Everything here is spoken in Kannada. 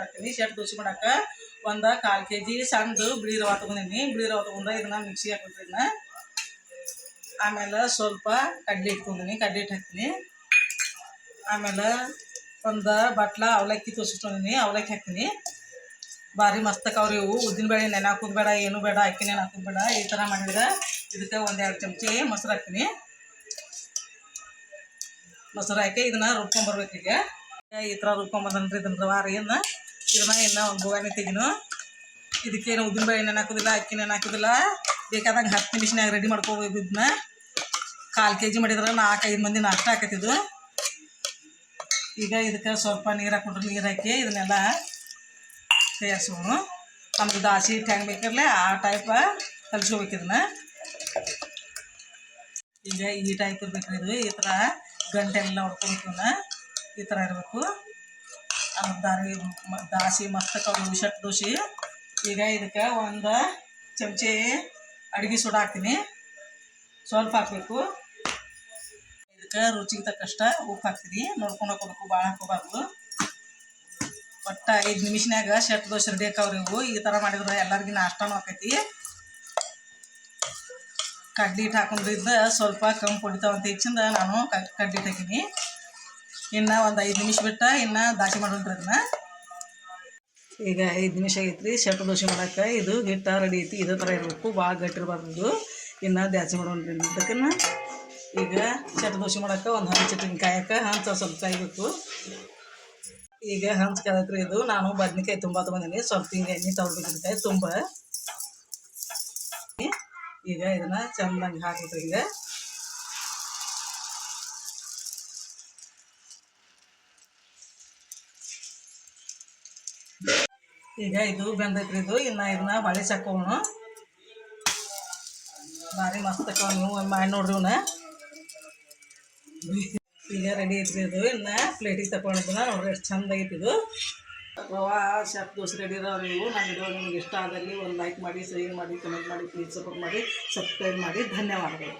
ಹಾಕ್ತೀನಿ ಶರ್ಟ್ ದೋಸೆ ಮಾಡಾಕ ಒಂದು ಕಾಲು ಕೆ ಜಿ ಸಣ್ಣದು ಬಿಳಿ ರವೆ ತೊಗೊಂಡಿನಿ. ಬಿಳಿ ರವೆ ತೊಗೊಂಡ್ರೆ ಇದನ್ನ ಮಿಕ್ಸಿ ಹಾಕ್ಬಿಟ್ರಿ ಇದನ್ನ. ಆಮೇಲೆ ಸ್ವಲ್ಪ ಕಡ್ಲೆ ಇಟ್ಕೊಂಡೀನಿ. ಕಡ್ಲೆ ಹಿಟ್ಟು ಹಾಕ್ತೀನಿ. ಆಮೇಲೆ ಒಂದು ಬಟ್ಲ ಅವಲಕ್ಕಿ ತೋರಿಸ್ಕೊಂಡಿನಿ ಅವಲಕ್ಕಿ ಹಾಕ್ತೀನಿ. ಭಾರಿ ಮಸ್ತ್ ಇವು. ಇವು ಉದ್ದಿನಬೇಳೆ ನೆನೆ ಹಾಕೋದು ಬೇಡ, ಏನು ಬೇಡ ಅಕ್ಕಿ ನೆನೆ ಹಾಕೋದು ಬೇಡ. ಈ ಥರ ಮಾಡಿದ್ರೆ ಇದಕ್ಕೆ ಒಂದೆರಡು ಚಮಚಿ ಮೊಸರು ಹಾಕ್ತೀನಿ. ಮೊಸರು ಹಾಕಿ ಇದನ್ನ ರುಬ್ಕೊಂಬರ್ಬೇಕು ಈಗ. ಈ ಥರ ರುಬ್ಕೊಂಬಂದ್ರಿ ಇದನ್ನ ರವಾರಿಯನ್ನು ಇದನ್ನ ಇನ್ನು ಬೋಗಾಣಿ ತೆಗಿನು. ಇದಕ್ಕೇನು ಉದ್ದಿನಬೇಳೆ ನೆನೆ ಹಾಕೋದಿಲ್ಲ ಅಕ್ಕಿ ನೆನೆ ಹಾಕೋದಿಲ್ಲ. ಬೇಕಾದಂಗೆ ಹತ್ತು ನಿಮಿಷನಾಗ ರೆಡಿ ಮಾಡ್ಕೋಬೇಕು ಇದನ್ನ ಕಾಲು ಕೆ ಜಿ ಮಾಡಿದ್ರೆ ನಾಲ್ಕೈದು ಮಂದಿ ನಾಷ್ಟ ಹಾಕತ್ತಿದ್ದು ಈಗ ಇದಕ್ಕೆ ಸ್ವಲ್ಪ ನೀರು ಹಾಕ್ಬಿಟ್ರೆ ನೀರು ಹಾಕಿ ಇದನ್ನೆಲ್ಲ ತಯಾರಿಸೋನು ನಮ್ಗೆ ದಾಸಿ ಹಿಟ್ಟು ಹೆಂಗೆ ಬೇಕಿರಲಿ ಆ ಟೈಪ ಕಲಿಸ್ಕೋಬೇಕು ಇದನ್ನ. ಈಗ ಈ ಟೈಪ್ ಇರ್ಬೇಕು ಇದು, ಈ ಥರ ಗಂಟೆ ಎಲ್ಲ ಹೊಡ್ಕೊಬೇಕು ಇವನ್ನ ಈ ಥರ ಇರಬೇಕು. ದಾರಿ ದಾಸಿ ಮಸ್ತ್ ಕವು ದೋಸಿ. ಈಗ ಇದಕ್ಕೆ ಒಂದು ಚಮಚೆ ಅಡುಗೆ ಸೋಡಾ ಹಾಕ್ತೀನಿ. ಸ್ವಲ್ಪ ಹಾಕಬೇಕು. ಇದಕ್ಕೆ ರುಚಿಗೆ ತಕ್ಕಷ್ಟ ಉಪ್ಪು ಹಾಕ್ತೀನಿ. ನೋಡ್ಕೊಂಡು ಹಾಕೋಬೇಕು ಭಾಳ ಹಾಕೋಬಾರ್ದು ಒಟ್ಟು ಐದು ನಿಮಿಷನಾಗ ಶೆಟ್ ದೋಸೆ ರೆಡಿ ಆಕವ್ರಿ ಇವು ಈ ಥರ ಮಾಡಿದ್ರೆ ಎಲ್ಲರಿಗೂ ನಾಷ್ಟನೂ ಆಕೈತಿ. ಕಡ್ಲಿ ಹಿಟ್ಟು ಹಾಕೊಂಡಿದ್ದ ಸ್ವಲ್ಪ ಕಮ್ಮಿ ಕುಡಿತಾವಂತ ಹೆಚ್ಚಿಂದ ನಾನು ಕಡ್ಲಿ ಹಾಕೀನಿ. ಇನ್ನು ಒಂದು ಐದು ನಿಮಿಷ ಬಿಟ್ಟು ಇನ್ನು ದಾಸಿ ಮಾಡೋಣ್ರಿ ಅದನ್ನ. ಈಗ ಐದು ನಿಮಿಷ ಆಗೈತ್ರಿ ಶಟ್ ದೋಸೆ ಮಾಡಕ್ಕೆ ಇದು ಹಿಟ್ಟು ರೆಡಿ ಐತಿ, ಇದೇ ಥರ ಇರಬೇಕು, ಭಾಳ ಗಟ್ಟಿರಬಾರ್ದು ಇನ್ನು ದ್ಯಾಸಿ ಮಾಡೋಣ್ರಿ ಅದಕ್ಕನ್ನು. ಈಗ ಶಟ್ ದೋಸೆ ಮಾಡೋಕ್ಕೆ ಒಂದು ಹಂಚು ಕಾಯಕ್ಕೆ ಹಂಚ ಸ್ವಲ್ಪ ಕಾಯ್ಬೇಕು ಈಗ ಹಂಚು ಕಾಯತ್ರಿ ಇದು. ನಾನು ಬದ್ನಿಕಾಯಿ ತುಂಬ ತೊಗೊಂಡಿನಿ, ಸ್ವಲ್ಪ ಹಿಂಗೆ ಎಣ್ಣೆ ತಗೊಳ್ಬೇಕಿದ್ಕಾಯಿ ತುಂಬ. ಈಗ ಇದನ್ನು ಚೆನ್ನಾಗಿ ಹಾಕ್ಬಿಟ್ರಿ ಈಗ. ಈಗ ಇದು ಬೆಂದೈತ್ರಿ ಇದು. ಇನ್ನು ಇದನ್ನ ಹೊಳೆ ಸಾಕೋಣ ಭಾರಿ ಮಸ್ತ್ ನೀವು ಮಾಡಿ ನೋಡ್ರಿ ಇವನ್ನ ಈಗ ರೆಡಿ ಐತ್ರಿ ಇದು. ಇನ್ನು ಪ್ಲೇಟಿಗೆ ತಗೊಂಡಿದ್ದನ್ನ ನೋಡ್ರಿ ಎಷ್ಟು ಚಂದ ಐತಿ ಇದು. ರವಾ ಶಾಪ್ ದೋಸೆ ರೆಡಿ ಇರೋ ನೀವು ನನ್ನ ವಿಡಿಯೋ ನಿಮ್ಗೆ ಇಷ್ಟ ಆದಲ್ಲಿ ಒಂದು ಲೈಕ್ ಮಾಡಿ ಶೇರ್ ಮಾಡಿ ಕಮೆಂಟ್ ಮಾಡಿ ಪ್ಲೀಸ್ ಸಪೋರ್ಟ್ ಮಾಡಿ ಸಬ್ಸ್ಕ್ರೈಬ್ ಮಾಡಿ. ಧನ್ಯವಾದಗಳು.